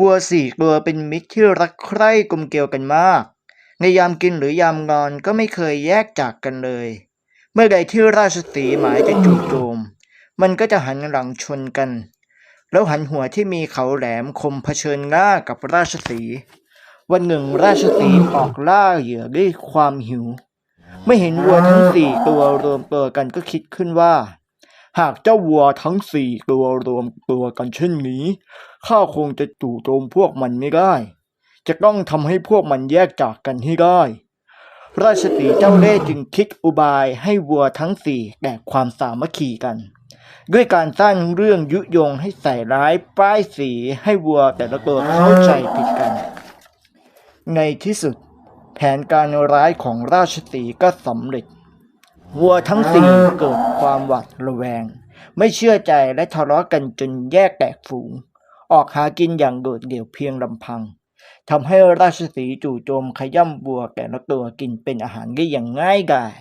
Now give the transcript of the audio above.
วัวสี่ตัวเป็นมิตรที่รักใคร่กลมเกลียวกันมาก ในยามกินหรือยามนอนก็ไม่เคยแยกจากกันเลย เมื่อใดที่ราชสีหมายจะจู่โจม มันก็จะหันหลังชนกัน แล้วหันหัวที่มีเขาแหลมคมเผชิญหน้ากับราชสีวันหนึ่งราชสีออกล่าเหยื่อด้วยความหิวเมื่อเห็นวัวทั้งสี่ตัวรวมตัวกันก็คิดขึ้นว่า หากเจ้าวัวทั้งสี่ตัวรวมตัวกันเช่นนี้ ข้าคงจะจู่โจมพวกมันไม่ได้ จะต้องทำให้พวกมันแยกจากกันให้ได้ ราชสีเจ้าเล่จึงคิดอุบายให้วัวทั้งสี่แตกความสามัคคีกัน ด้วยการสร้างเรื่องยุยงให้ใส่ร้ายป้ายสีให้วัวแต่ละตัวเข้าใจผิดกัน ในที่สุด แผนการร้ายของราชสีก็สำเร็จ วัวทั้งสี่เกิดความหวาดระแวง ไม่เชื่อใจและทะเลาะกันจนแยกแตกฝูง ออกหากินอย่างโดดเดี่ยวเพียงลำพังทำให้ราชสีห์จู่โจมขย่ำวัวแต่ละตัวกินเป็นอาหารได้อย่างง่ายดาย